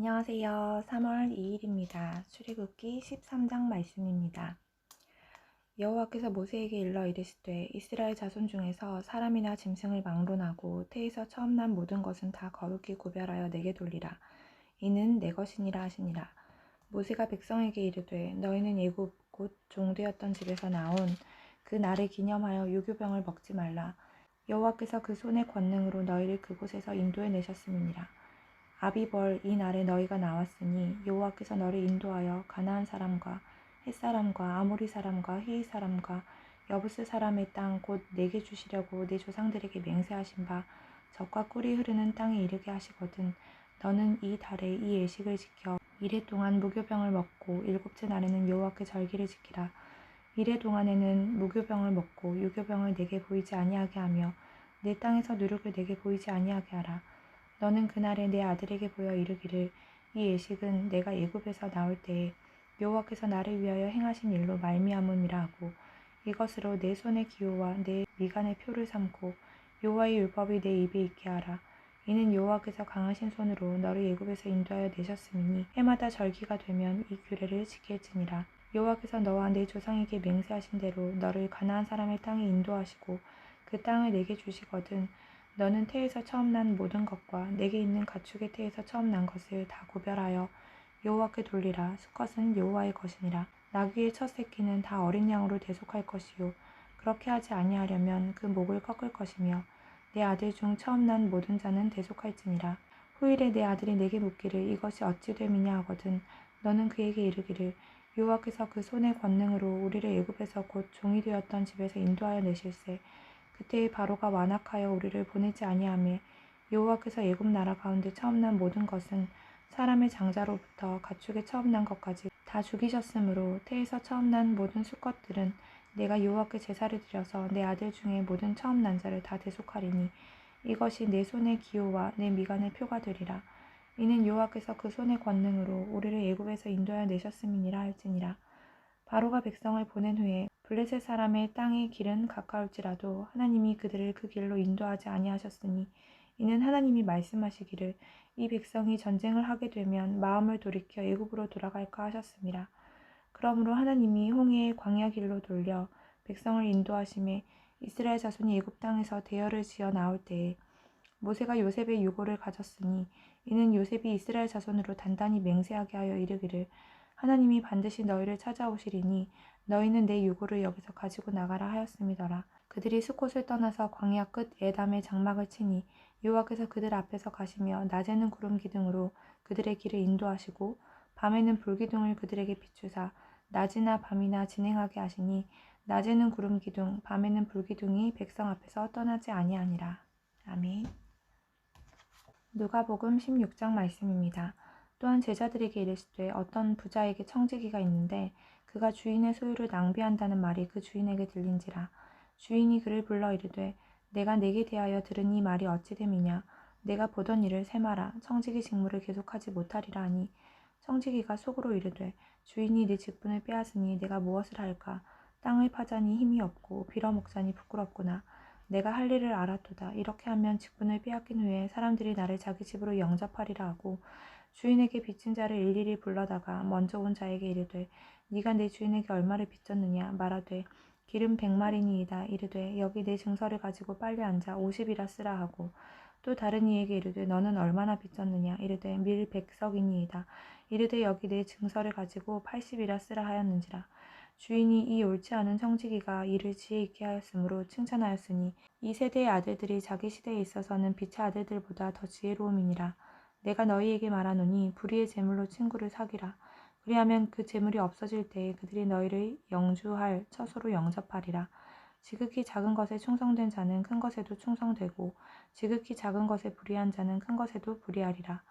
안녕하세요. 3월 2일입니다. 출애굽기 13장 말씀입니다. 여호와께서 모세에게 일러 이르시되 이스라엘 자손 중에서 사람이나 짐승을 막론하고 태에서 처음 난 모든 것은 다 거룩히 구별하여 내게 돌리라. 이는 내 것이니라 하시니라. 모세가 백성에게 이르되 너희는 예굽 곧 종되었던 집에서 나온 그 날을 기념하여 유교병을 먹지 말라. 여호와께서 그 손의 권능으로 너희를 그곳에서 인도해 내셨음이니라. 아비벌 이 날에 너희가 나왔으니 여호와께서 너를 인도하여 가나안 사람과 햇 사람과 아모리 사람과 히이 사람과 여부스 사람의 땅 곧 내게 주시려고 내 조상들에게 맹세하신 바 적과 꿀이 흐르는 땅에 이르게 하시거든 너는 이 달에 이 예식을 지켜 이래 동안 무교병을 먹고 일곱째 날에는 여호와께 절기를 지키라. 이래 동안에는 무교병을 먹고 유교병을 내게 보이지 아니하게 하며 내 땅에서 누룩을 내게 보이지 아니하게 하라 너는 그날에 내 아들에게 보여 이르기를 이 예식은 내가 예굽에서 나올 때에 여호와께서 나를 위하여 행하신 일로 말미암음이라 하고 이것으로 내 손의 기호와 내 미간의 표를 삼고 여호와의 율법이 내 입에 있게 하라. 이는 여호와께서 강하신 손으로 너를 예굽에서 인도하여 내셨음이니 해마다 절기가 되면 이 규례를 지킬지니라. 여호와께서 너와 내 조상에게 맹세하신 대로 너를 가나안 사람의 땅에 인도하시고 그 땅을 내게 주시거든 너는 태에서 처음 난 모든 것과 내게 있는 가축의 태에서 처음 난 것을 다 구별하여 여호와께 돌리라. 수컷은 여호와의 것이니라. 나귀의 첫 새끼는 다 어린 양으로 대속할 것이요. 그렇게 하지 아니하려면 그 목을 꺾을 것이며 내 아들 중 처음 난 모든 자는 대속할지니라. 후일에 내 아들이 내게 묻기를 이것이 어찌 됨이냐 하거든 너는 그에게 이르기를 여호와께서 그 손의 권능으로 우리를 애굽에서 곧 종이 되었던 집에서 인도하여 내실세 그때의 바로가 완악하여 우리를 보내지 아니하며 여호와께서 애굽 나라 가운데 처음 난 모든 것은 사람의 장자로부터 가축의 처음 난 것까지 다 죽이셨으므로 태에서 처음 난 모든 수컷들은 내가 여호와께 제사를 드려서 내 아들 중에 모든 처음 난 자를 다 대속하리니 이것이 내 손의 기호와 내 미간의 표가 되리라. 이는 여호와께서 그 손의 권능으로 우리를 애굽에서 인도하여 내셨음이니라 할지니라. 바로가 백성을 보낸 후에 블레셋 사람의 땅의 길은 가까울지라도 하나님이 그들을 그 길로 인도하지 아니하셨으니 이는 하나님이 말씀하시기를 이 백성이 전쟁을 하게 되면 마음을 돌이켜 애굽으로 돌아갈까 하셨습니다. 그러므로 하나님이 홍해의 광야 길로 돌려 백성을 인도하심에 이스라엘 자손이 애굽 땅에서 대열을 지어 나올 때에 모세가 요셉의 유고를 가졌으니 이는 요셉이 이스라엘 자손으로 단단히 맹세하게 하여 이르기를 하나님이 반드시 너희를 찾아오시리니 너희는 내 유고를 여기서 가지고 나가라 하였음이더라. 그들이 수콧을 떠나서 광야 끝 에담의 장막을 치니 여호와께서 그들 앞에서 가시며 낮에는 구름 기둥으로 그들의 길을 인도하시고 밤에는 불 기둥을 그들에게 비추사 낮이나 밤이나 진행하게 하시니 낮에는 구름 기둥 밤에는 불 기둥이 백성 앞에서 떠나지 아니하니라. 아멘. 누가복음 16장 말씀입니다. 또한 제자들에게 이르시되 어떤 부자에게 청지기가 있는데 그가 주인의 소유를 낭비한다는 말이 그 주인에게 들린지라 주인이 그를 불러 이르되 내가 내게 대하여 들은 이 말이 어찌 됨이냐? 내가 보던 일을 세마라. 청지기 직무를 계속하지 못하리라 하니 청지기가 속으로 이르되 주인이 네 직분을 빼앗으니 내가 무엇을 할까? 땅을 파자니 힘이 없고 빌어먹자니 부끄럽구나. 내가 할 일을 알았도다. 이렇게 하면 직분을 빼앗긴 후에 사람들이 나를 자기 집으로 영접하리라 하고 주인에게 빚진 자를 일일이 불러다가 먼저 온 자에게 이르되 네가 내 주인에게 얼마를 빚졌느냐? 말하되 기름 백마리니이다. 이르되 여기 내 증서를 가지고 빨리 앉아 오십이라 쓰라 하고 또 다른 이에게 이르되 너는 얼마나 빚졌느냐? 이르되 밀 백석이니이다. 이르되 여기 내 증서를 가지고 팔십이라 쓰라 하였는지라. 주인이 이 옳지 않은 청지기가 이를 지혜 있게 하였으므로 칭찬하였으니 이 세대의 아들들이 자기 시대에 있어서는 빛의 아들들보다 더 지혜로움이니라 내가 너희에게 말하노니 불의의 재물로 친구를 사귀라. 그리하면 그 재물이 없어질 때에 그들이 너희를 영주할 처소로 영접하리라. 지극히 작은 것에 충성된 자는 큰 것에도 충성되고 지극히 작은 것에 불의한 자는 큰 것에도 불의하리라.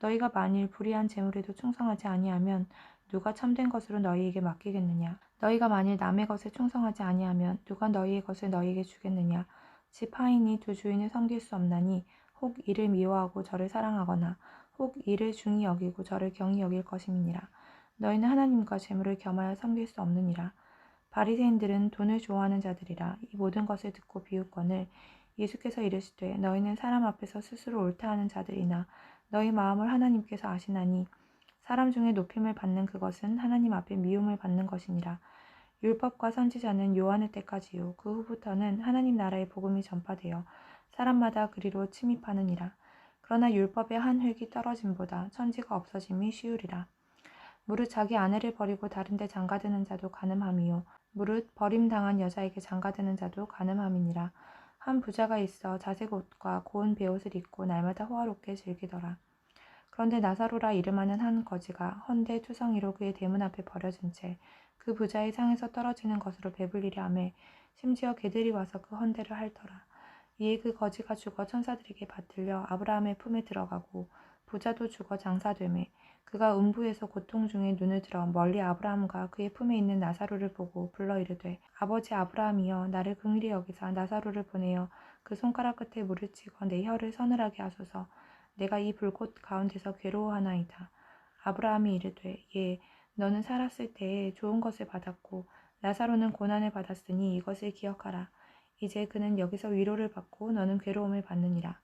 너희가 만일 불의한 재물에도 충성하지 아니하면 누가 참된 것으로 너희에게 맡기겠느냐? 너희가 만일 남의 것에 충성하지 아니하면 누가 너희의 것을 너희에게 주겠느냐? 집 하인이 두 주인을 섬길 수 없나니 혹 이를 미워하고 저를 사랑하거나 혹 이를 중히 여기고 저를 경히 여길 것임이니라. 너희는 하나님과 재물을 겸하여 섬길 수 없느니라. 바리새인들은 돈을 좋아하는 자들이라 이 모든 것을 듣고 비웃건을 예수께서 이르시되 너희는 사람 앞에서 스스로 옳다 하는 자들이나 너희 마음을 하나님께서 아시나니 사람 중에 높임을 받는 그것은 하나님 앞에 미움을 받는 것이니라. 율법과 선지자는 요한의 때까지요. 그 후부터는 하나님 나라의 복음이 전파되어 사람마다 그리로 침입하느니라. 그러나 율법의 한 획이 떨어짐보다 천지가 없어짐이 쉬우리라. 무릇 자기 아내를 버리고 다른 데 장가드는 자도 가늠함이요. 무릇 버림당한 여자에게 장가드는 자도 가늠함이니라. 한 부자가 있어 자색 옷과 고운 베옷을 입고 날마다 호화롭게 즐기더라. 그런데 나사로라 이름하는 한 거지가 헌데 투성이로 그의 대문 앞에 버려진 채 그 부자의 상에서 떨어지는 것으로 배불리려 하매 심지어 개들이 와서 그 헌데를 핥더라. 이에 그 거지가 죽어 천사들에게 받들려 아브라함의 품에 들어가고 부자도 죽어 장사되매 그가 음부에서 고통 중에 눈을 들어 멀리 아브라함과 그의 품에 있는 나사로를 보고 불러 이르되 아버지 아브라함이여 나를 긍휼히 여기사 나사로를 보내어 그 손가락 끝에 물을 치고 내 혀를 서늘하게 하소서 내가 이 불꽃 가운데서 괴로워하나이다. 아브라함이 이르되 예 너는 살았을 때에 좋은 것을 받았고 나사로는 고난을 받았으니 이것을 기억하라. 이제 그는 여기서 위로를 받고 너는 괴로움을 받느니라.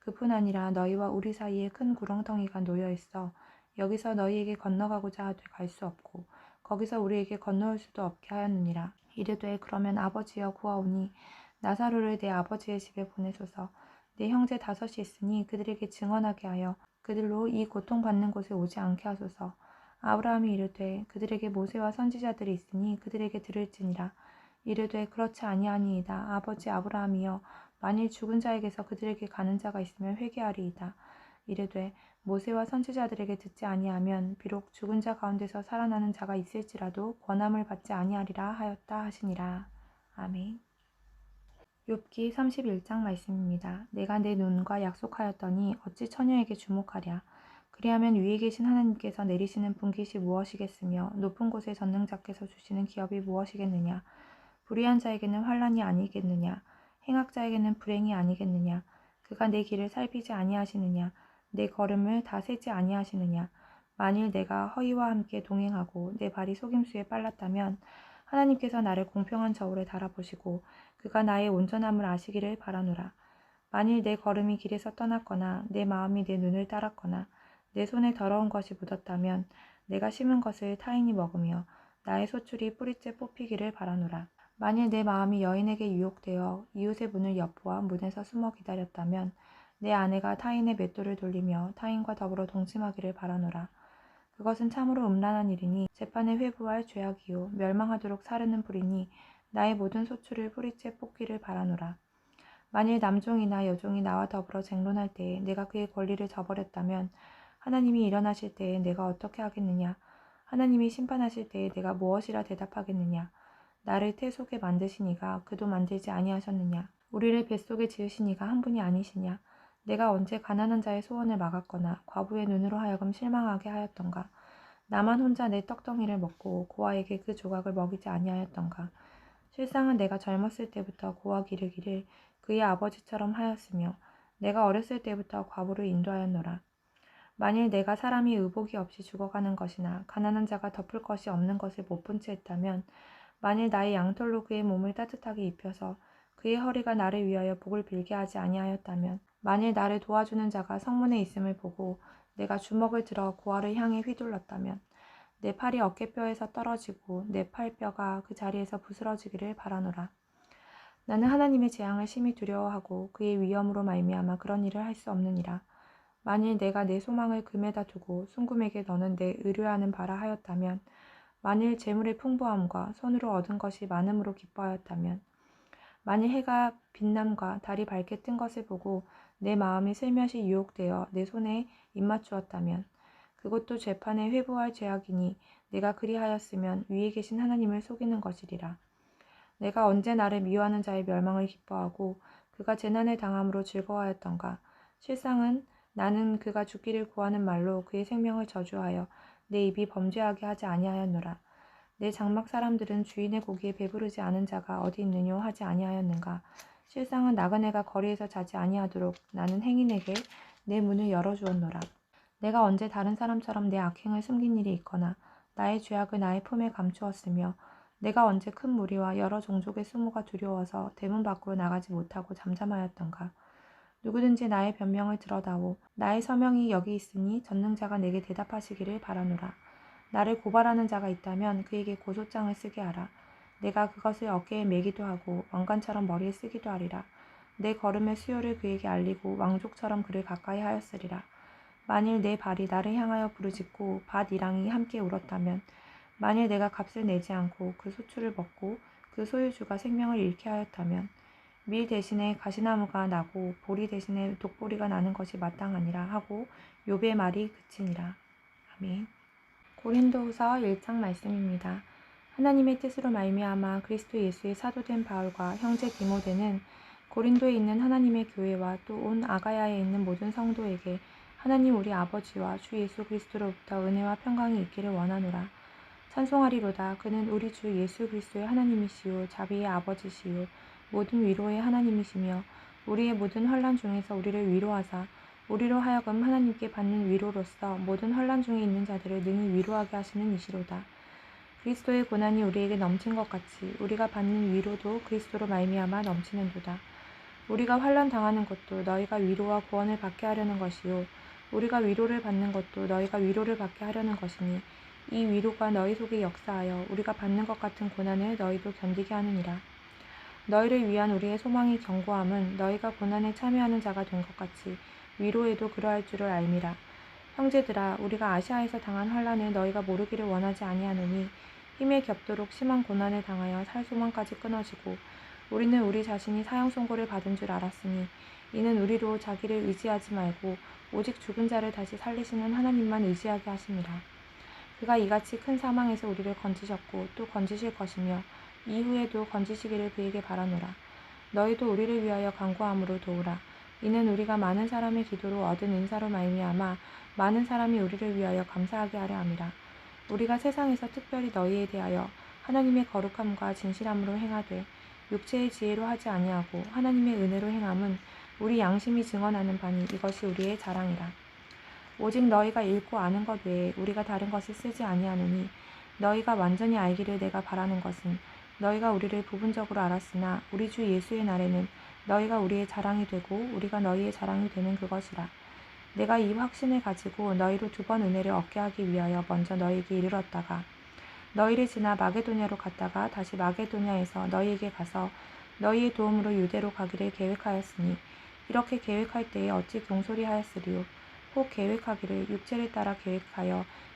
그뿐 아니라 너희와 우리 사이에 큰 구렁텅이가 놓여 있어 여기서 너희에게 건너가고자 하되 갈 수 없고 거기서 우리에게 건너올 수도 없게 하였느니라. 이르되 그러면 아버지여 구하오니 나사로를 내 아버지의 집에 보내소서 내 형제 다섯이 있으니 그들에게 증언하게 하여 그들로 이 고통받는 곳에 오지 않게 하소서. 아브라함이 이르되 그들에게 모세와 선지자들이 있으니 그들에게 들을지니라. 이르되 그렇지 아니하니이다. 아버지 아브라함이여 만일 죽은 자에게서 그들에게 가는 자가 있으면 회개하리이다. 이르되 모세와 선지자들에게 듣지 아니하면 비록 죽은 자 가운데서 살아나는 자가 있을지라도 권함을 받지 아니하리라 하였다 하시니라. 아멘. 욥기 31장 말씀입니다. 내가 내 눈과 약속하였더니 어찌 처녀에게 주목하랴. 그리하면 위에 계신 하나님께서 내리시는 분깃이 무엇이겠으며 높은 곳에 전능자께서 주시는 기업이 무엇이겠느냐. 불의한 자에게는 환란이 아니겠느냐. 행악자에게는 불행이 아니겠느냐. 그가 내 길을 살피지 아니하시느냐. 내 걸음을 다 세지 아니하시느냐. 만일 내가 허위와 함께 동행하고 내 발이 속임수에 빨랐다면 하나님께서 나를 공평한 저울에 달아보시고 그가 나의 온전함을 아시기를 바라노라. 만일 내 걸음이 길에서 떠났거나 내 마음이 내 눈을 따랐거나 내 손에 더러운 것이 묻었다면 내가 심은 것을 타인이 먹으며 나의 소출이 뿌리째 뽑히기를 바라노라. 만일 내 마음이 여인에게 유혹되어 이웃의 문을 엿보아 문에서 숨어 기다렸다면 내 아내가 타인의 맷돌을 돌리며 타인과 더불어 동침하기를 바라노라. 그것은 참으로 음란한 일이니 재판에 회부할 죄악이요 멸망하도록 사르는 불이니 나의 모든 소출을 뿌리째 뽑기를 바라노라. 만일 남종이나 여종이 나와 더불어 쟁론할 때에 내가 그의 권리를 저버렸다면 하나님이 일어나실 때에 내가 어떻게 하겠느냐? 하나님이 심판하실 때에 내가 무엇이라 대답하겠느냐? 나를 태 속에 만드시니가 그도 만들지 아니하셨느냐? 우리를 뱃속에 지으시니가 한 분이 아니시냐? 내가 언제 가난한 자의 소원을 막았거나 과부의 눈으로 하여금 실망하게 하였던가? 나만 혼자 내 떡덩이를 먹고 고아에게 그 조각을 먹이지 아니하였던가? 실상은 내가 젊었을 때부터 고아 기르기를 그의 아버지처럼 하였으며 내가 어렸을 때부터 과부를 인도하였노라. 만일 내가 사람이 의복이 없이 죽어가는 것이나 가난한 자가 덮을 것이 없는 것을 못 본 채 했다면 만일 나의 양털로 그의 몸을 따뜻하게 입혀서 그의 허리가 나를 위하여 복을 빌게 하지 아니하였다면 만일 나를 도와주는 자가 성문에 있음을 보고 내가 주먹을 들어 고아를 향해 휘둘렀다면 내 팔이 어깨뼈에서 떨어지고 내 팔뼈가 그 자리에서 부스러지기를 바라노라. 나는 하나님의 재앙을 심히 두려워하고 그의 위험으로 말미암아 그런 일을 할 수 없느니라. 만일 내가 내 소망을 금에다 두고 순금에게 너는 내 의뢰하는 바라 하였다면 만일 재물의 풍부함과 손으로 얻은 것이 많음으로 기뻐하였다면 만일 해가 빛남과 달이 밝게 뜬 것을 보고 내 마음이 슬며시 유혹되어 내 손에 입맞추었다면 그것도 재판에 회부할 죄악이니 내가 그리하였으면 위에 계신 하나님을 속이는 것이리라. 내가 언제 나를 미워하는 자의 멸망을 기뻐하고 그가 재난을 당함으로 즐거워하였던가. 실상은 나는 그가 죽기를 구하는 말로 그의 생명을 저주하여 내 입이 범죄하게 하지 아니하였노라. 내 장막 사람들은 주인의 고기에 배부르지 않은 자가 어디 있느뇨 하지 아니하였는가. 실상은 나그네가 거리에서 자지 아니하도록 나는 행인에게 내 문을 열어주었노라. 내가 언제 다른 사람처럼 내 악행을 숨긴 일이 있거나 나의 죄악을 나의 품에 감추었으며 내가 언제 큰 무리와 여러 종족의 수모가 두려워서 대문 밖으로 나가지 못하고 잠잠하였던가. 누구든지 나의 변명을 들어다오. 나의 서명이 여기 있으니 전능자가 내게 대답하시기를 바라노라. 나를 고발하는 자가 있다면 그에게 고소장을 쓰게 하라. 내가 그것을 어깨에 매기도 하고 왕관처럼 머리에 쓰기도 하리라. 내 걸음의 수요를 그에게 알리고 왕족처럼 그를 가까이 하였으리라. 만일 내 발이 나를 향하여 부르짖고 밭 이랑이 함께 울었다면 만일 내가 값을 내지 않고 그 소출을 먹고 그 소유주가 생명을 잃게 하였다면 밀 대신에 가시나무가 나고 보리 대신에 독보리가 나는 것이 마땅하니라 하고 욥의 말이 그치니라. 아멘. 고린도후서 1장 말씀입니다. 하나님의 뜻으로 말미암아 그리스도 예수의 사도된 바울과 형제 디모데는 고린도에 있는 하나님의 교회와 또 온 아가야에 있는 모든 성도에게 하나님 우리 아버지와 주 예수 그리스도로부터 은혜와 평강이 있기를 원하노라. 찬송하리로다. 그는 우리 주 예수 그리스도의 하나님이시요 자비의 아버지시요 모든 위로의 하나님이시며 우리의 모든 환란 중에서 우리를 위로하사 우리로 하여금 하나님께 받는 위로로서 모든 환란 중에 있는 자들을 능히 위로하게 하시는 이시로다. 그리스도의 고난이 우리에게 넘친 것 같이 우리가 받는 위로도 그리스도로 말미암아 넘치는도다. 우리가 환란 당하는 것도 너희가 위로와 구원을 받게 하려는 것이요 우리가 위로를 받는 것도 너희가 위로를 받게 하려는 것이니 이 위로가 너희 속에 역사하여 우리가 받는 것 같은 고난을 너희도 견디게 하느니라. 너희를 위한 우리의 소망이 견고함은 너희가 고난에 참여하는 자가 된 것 같이 위로에도 그러할 줄을 알미라. 형제들아 우리가 아시아에서 당한 환란을 너희가 모르기를 원하지 아니하노니 힘에 겹도록 심한 고난을 당하여 살 소망까지 끊어지고 우리는 우리 자신이 사형 선고를 받은 줄 알았으니 이는 우리로 자기를 의지하지 말고 오직 죽은 자를 다시 살리시는 하나님만 의지하게 하심이라. 그가 이같이 큰 사망에서 우리를 건지셨고 또 건지실 것이며 이후에도 건지시기를 그에게 바라노라. 너희도 우리를 위하여 간구함으로 도우라. 이는 우리가 많은 사람의 기도로 얻은 은사로 말미암아 많은 사람이 우리를 위하여 감사하게 하려 함이라. 우리가 세상에서 특별히 너희에 대하여 하나님의 거룩함과 진실함으로 행하되 육체의 지혜로 하지 아니하고 하나님의 은혜로 행함은 우리 양심이 증언하는 바니 이것이 우리의 자랑이라. 오직 너희가 읽고 아는 것 외에 우리가 다른 것을 쓰지 아니하노니 너희가 완전히 알기를 내가 바라는 것은 너희가 우리를 부분적으로 알았으나 우리 주 예수의 날에는 너희가 우리의 자랑이 되고 우리가 너희의 자랑이 되는 그것이라. 내가 이 확신을 가지고 너희로 두 번 은혜를 얻게 하기 위하여 먼저 너희에게 이르렀다가 너희를 지나 마게도냐로 갔다가 다시 마게도냐에서 너희에게 가서 너희의 도움으로 유대로 가기를 계획하였으니 이렇게 계획할 때에 어찌 경솔이 하였으리요 혹 계획하기를 육체를 따라 계획하여